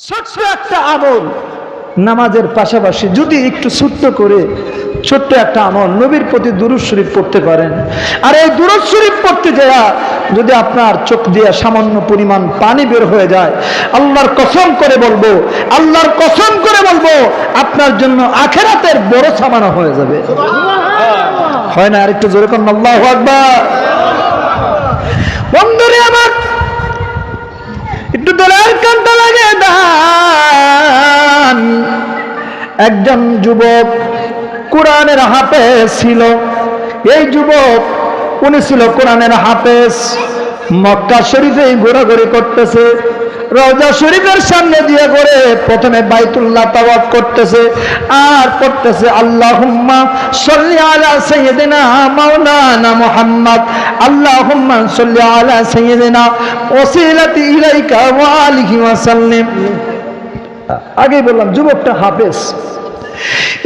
ছোট্ট একটা আমল নামাজের পাশাপাশি যদি একটু ছোট্ট করে ছোট্ট একটা আমল নবীর প্রতি দুরুদ শরীফ পড়তে পারেন। আর এই দুরুদ শরীফ পড়তে যাওয়া যদি আপনার চোখ দিয়ে সামান্য পরিমাণ পানি বের হয়ে যায় আল্লাহর কসম করে বলব আল্লাহর কসম করে বলব আপনার জন্য আখেরাতের বড় সামানো হয়ে যাবে। হয় না? আর একটু জোরে কর আল্লাহ আকবার। দোলার কান্তা লাগে দান। একজন যুবক কোরআনের হাফেজ ছিল। এই যুবক, উনি ছিল কোরআনের হাফেজ। মক্কা শরীফে ঘোরাঘুরি করতেছে। রওজা শরীফের সামনে দিয়ে করে প্রথমে বাইতুল্লাহ তাওয়াফ করতেছে, আর পড়তেছে, আল্লাহুম্মা সাল্লি আলা সাইয়্যিদিনা মাওলানা মুহাম্মদ, আল্লাহুম্মা সাল্লি আলা সাইয়্যিদিনা ওয়াসিলাতি ইলাইকা ওয়া আলিহি ওয়া সাল্লিম আগেই বললাম, যুবকটা হাফেজ।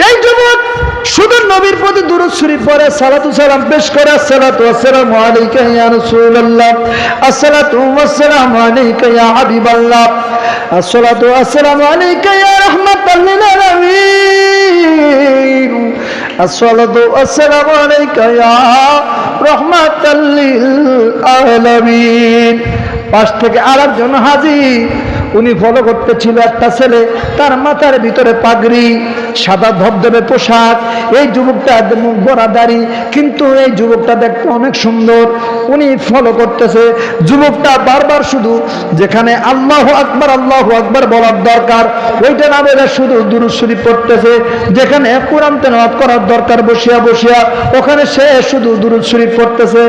এই যুবক শুধু নবীর প্রতি দুরূদ শরীফ পড়ে, সালাতু সালাম পেশ করে, আসসালাতু ওয়াসসালামু আলাইকা ইয়া রাসূলুল্লাহ, আসসালাতু ওয়াসসালামু আলাইকা ইয়া হাবিবাল্লাহ, আসসালাতু ওয়াসসালামু আলাইকা ইয়া রাহমাতাল লিল আলামিন, আসসালাতু ওয়াসসালামু আলাইকা ইয়া রাহমাতাল লিল আলামিন। পাশ থেকে আরেকজন হাজি উনি ফলো করতেছিল একটা ছেলে, তার মাথার ভিতরে পাগড়ি, সাদা ধবধবে পোশাক, এই যুবকটা মুখ ভরা দাড়ি কিন্তু এই যুবকটা দেখতে অনেক সুন্দর, উনি ফলো করতেছে। যুবকটা বারবার শুধু যেখানে আল্লাহ আকবার আল্লাহ আকবার বলার দরকার, ওইটা না বলে শুধু দুরুদ শরীফ পড়তেছে, যেখানে কোরআন তেলাওয়াত করার দরকার, বসিয়া বসিয়া, ওখানে সে শুধু দুরুদ শরীফ পড়তেছে।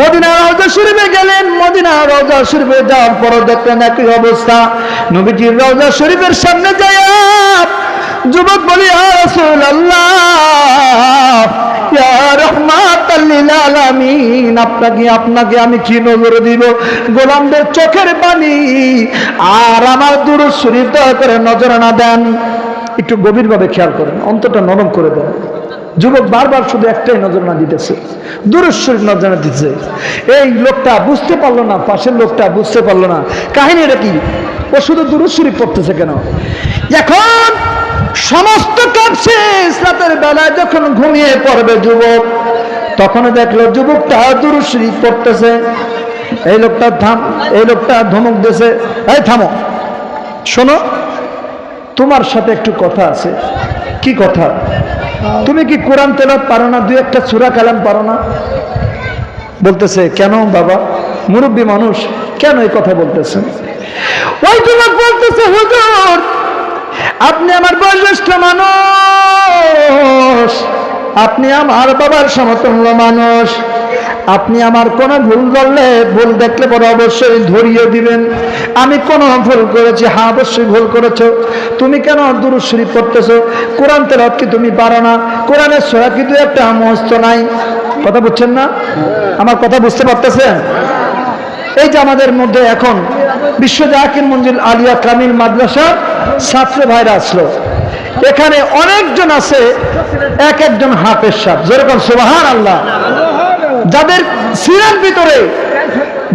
মদিনা রওজা শরীফে গেলেন মদিনা রওজা শরীফে যাওয়ার পর দেখলেন একই অবস্থা। নবীজির রওজা শরীফের সামনে যায় যুবক বলি আপনাকে আপনাকে আমি কি নজর দিব? গোলামদের চোখের পানি আর আমার দূর শরীর দয়া করে নজর না দেন। একটু গভীরভাবে খেয়াল করেন, অন্তরটা নরম করে দেন। যুবক বারবার শুধু একটাই নজরানা দিতেছে দূরস্বরী নজরানা দিতেছে। এই লোকটা বুঝতে পারল না, পাশের লোকটা বুঝতে পারল না। কাহিনী এটা কি? ও শুধু দূরস্বরী পড়তেছে কেন? এখন সমস্ত শেষ, রাতের বেলায় যখন ঘুমিয়ে পড়বে যুবক, তখন দেখল যুবকটা দূরস্বরী পড়তেছে। এই লোকটা থাম, এই লোকটা ধমক দিয়েছে, এই থামো। শোনো, তোমার সাথে একটু কথা আছে। কি কথা? তুমি কি কোরআন তেলাত পারো না? দুই একটা সুরা কালাম পারো না? বলতেছে, কেন বাবা? মুরব্বী মানুষ, কেন এই কথা বলতেছে ওই যুবক বলতেছে, হুজুর, আপনি আমার বয়োজ্যেষ্ঠ মানুষ। আপনি আমার বাবার সমতুল্য মানুষ। আপনি আমার কোনো ভুল করলে ভুল দেখলে পরে অবশ্যই ধরিয়ে দিবেন। আমি কোনো ভুল করেছি হ্যাঁ অবশ্যই ভুল করেছ। তুমি কেন দুরুশ্বরী পড়তেছো? কোরআন তেলত কি তুমি পারো না? কোরআনের সোরা কিন্তু একটা মস্ত নাই? কথা বুঝছেন না? আমার কথা বুঝতে পারতেছেন? এই যে আমাদের মধ্যে এখন বিশ্ব জাকির মঞ্জিল আলিয়া কামিল মাদ্রাসা ছাত্র ভাইরা আসলো। এখানে অনেকজন আছে, এক একজন হাফের সাপ যেরকম সুবাহান আল্লাহ যাদের সিরার ভিতরে,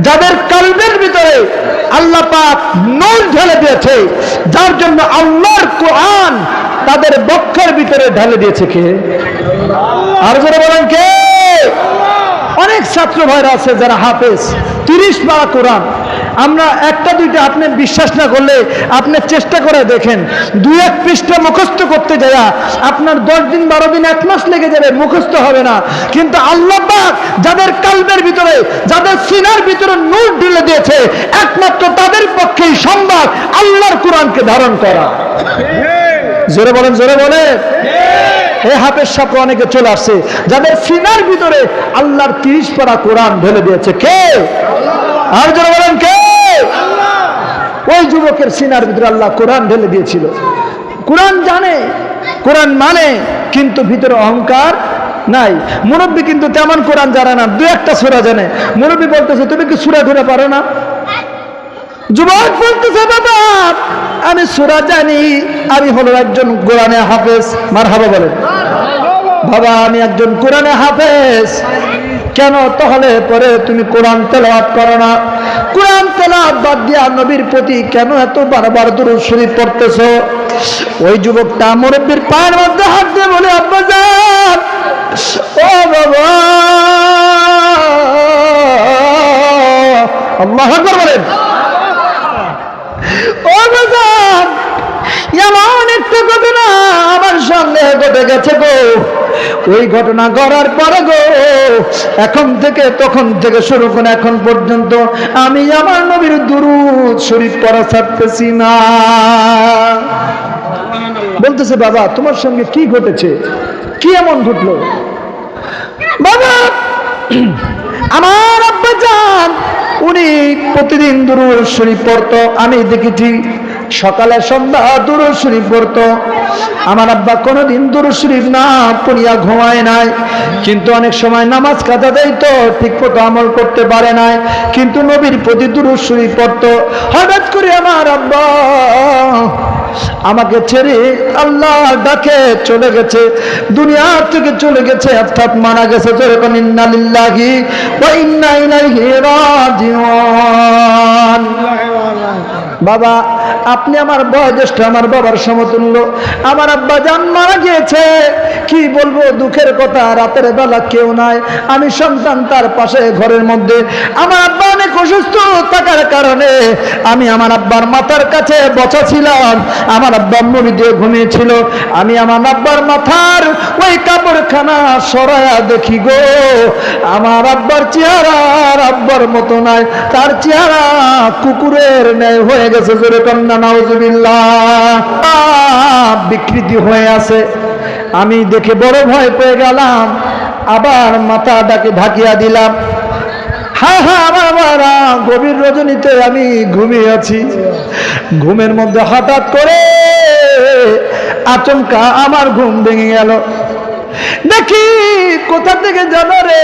যাদের কালবের ভিতরে আল্লাহ পাক নূর ঢেলে দিয়েছে, যার জন্য আল্লাহর কোরআন তাদের বক্ষের ভিতরে ঢেলে দিয়েছে কে? আর যারা বলেন কে? অনেক ছাত্র ভাইরা আছে যারা হাফেজ, তিরিশ বা কোরআন। আমরা একটা দুইটা আপনি বিশ্বাস না করলে আপনি চেষ্টা করে দেখেন। দুই এক পৃষ্ঠা মুখস্থ করতে যায় আপনার দশ দিন বারো দিন এক মাস লেগে যাবে, মুখস্থ হবে না। কিন্তু আল্লাহ যাদের কালবের ভিতরে, যাদের সিনার ভিতরে নূর ঢেলে দিয়েছে, একমাত্র তাদের পক্ষেই সম্ভব আল্লাহর কোরআনকে ধারণ করা। জোরে বলেন জোরে বলেন। এই হাফের সাপে অনেকে চলে আসছে। যাদের সিনার ভিতরে আল্লাহর তিরিশ পারা কোরআন ঢেলে দিয়েছে, কে? আর যারা বলেন, কে? ওই যুবকের সিনার ভিতরে আল্লাহ কোরআন ঢেলে দিয়েছিল। কোরআন জানে, কোরআন মানে কিন্তু ভিতরে অহংকার নাই। মুরব্বী কিন্তু তেমন কোরআন জানে না, দু একটা সুরা জানে। মুরব্বী বলতেছে, তুমি কি সুরা ধরে পারো না? যুবক বলতেছে, বাবা, আমি সুরা জানি, আমি হলো একজন কোরআনে হাফেজ। মার হাবা বলেন। বাবা, আমি একজন কোরআনে হাফেজ। কেন? তাহলে পরে তুমি কোরআন তেলাওয়াত করো না। কোরআন তেলাওয়াত বাদ দিয়া নবীর প্রতি কেন এত বারবার দুরূদ শরীফ পড়তেছ? ওই যুবকটা মুরব্বীর পায়ের মধ্যে হাত দিয়ে বলে, আব্বা যান ও বাবা, আল্লাহ আকবার বলেন। ও বাজান এমন একটা ঘটনা আমার সামনে ঘটে গেছে গো। ওই ঘটনা করার পরে গো, এখন থেকে তখন থেকে শুরু করে এখন পর্যন্ত আমি আমার নবীর দুরুদ শরীফ পড়া ছাড়তেছি না। বলতেছে, বাবা, তোমার সঙ্গে কি ঘটেছে? কি এমন ঘটলো? বাবা, আমার আব্বা যান উনি প্রতিদিন দুরুদ শরীফ পড়তো, আমি দেখেছি সকালে সন্ধ্যা দুরুদ শরীফ পড়তো। আমার আব্বা কোনোদিন দুরুদ শরীফ না পড়িয়া ঘুমায় নাই। কিন্তু অনেক সময় নামাজ কাজা দেয় তো ঠিক মতো আমল করতে পারে নাই। কিন্তু নবীর প্রতি দুরুদ শরীফ পড়তো। হঠাৎ করে আমার আব্বা আমাকে ছেড়ে আল্লাহ ডাকে চলে গেছে। দুনিয়া থেকে চলে গেছে, অর্থাৎ মারা গেছে যেরকম, ইন্না লিল্লাহি ওয়া ইন্না ইলাইহি রাজিউন। বাবা, আপনি আমার বয়োজ্যেষ্ঠ, আমার বাবার সমতুল্য। আমার আব্বা জান মারা গিয়েছে। কি বলব, দুঃখের কথা, রাতের বেলা কেউ নাই। আমি সন্তান তার পাশে, ঘরের মধ্যে। আমার আব্বা অনেক অসুস্থ থাকার কারণে আমি আমার আব্বার মাথার কাছে বসা ছিলাম। আমার আব্বা মুড়ি দিয়ে ঘুমিয়েছিল। আমি আমার আব্বার মাথার ওই কাপড়খানা সরায়া দেখি গো। আমার আব্বার চেহারা আব্বার মতো নাই। তার চেহারা কুকুরের ন্যায় হয়ে গেছে জোরে কন্যা নাউজুবিল্লাহ। বিকৃতি হয়ে আছে। আমি দেখে বড় ভয় পেয়ে গেলাম, আবার মাথাটাকে ঢাকিয়া দিলাম। হ্যাঁ হ্যাঁ আমার বাবারা গভীর রজনীতে আমি ঘুমিয়ে আছি। ঘুমের মধ্যে হঠাৎ করে আচমকা আমার ঘুম ভেঙে গেল। দেখি কোথা থেকে জানো রে?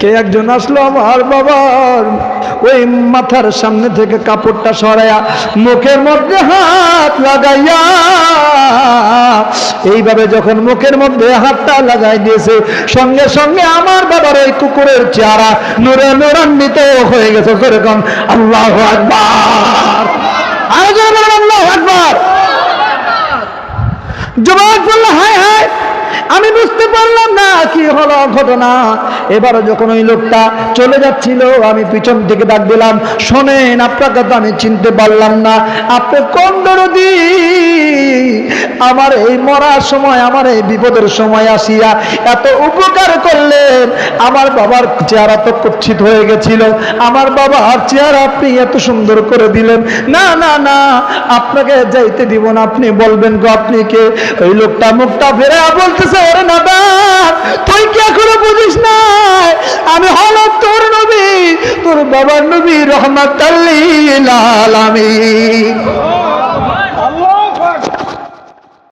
কে একজন আসলো আমার বাবার? ওই মাথার সামনে থেকে কাপড়টা সরাইয়া মুখের মধ্যে হাত লাগাইয়া এইভাবে যখন মুখের মধ্যে হাতটা লাগাই দিয়েছে, সঙ্গে সঙ্গে আমার বাবার ওই কুকুরের চেহারা নুরে নুরান্বিত হয়ে গেছে। সেরকম আল্লাহ আকবার। আরও আল্লাহ আকবার। যুবক বলল, হায় হায়, আমি বুঝতে পারলাম না কি হলো ঘটনা। এবারে যখন ওই লোকটা চলে যাচ্ছিল, আমি পিছন থেকে ডাক দিলাম, শোনেন, আপনাকে তো আমি চিনতে পারলাম না, আপনি কোন দরদি? আমার এই মরার সময়, আমার এই বিপদের সময় আসিয়া এত উপকার করলেন। আমার বাবার চেহারা তো কুচ্ছিত হয়ে গেছিল। আমার বাবার চেহারা আপনি এত সুন্দর করে দিলেন। না না না, আপনাকে যাইতে দিব না। আপনি বলবেন গো, আপনি কে? ওই লোকটা মুখটা ফেরে বলতেছে, ওরে না তুই কি এখনও বুঝিস না আমি হল তোর নবী, তোর বাবার নবী রহমাত আলামিন।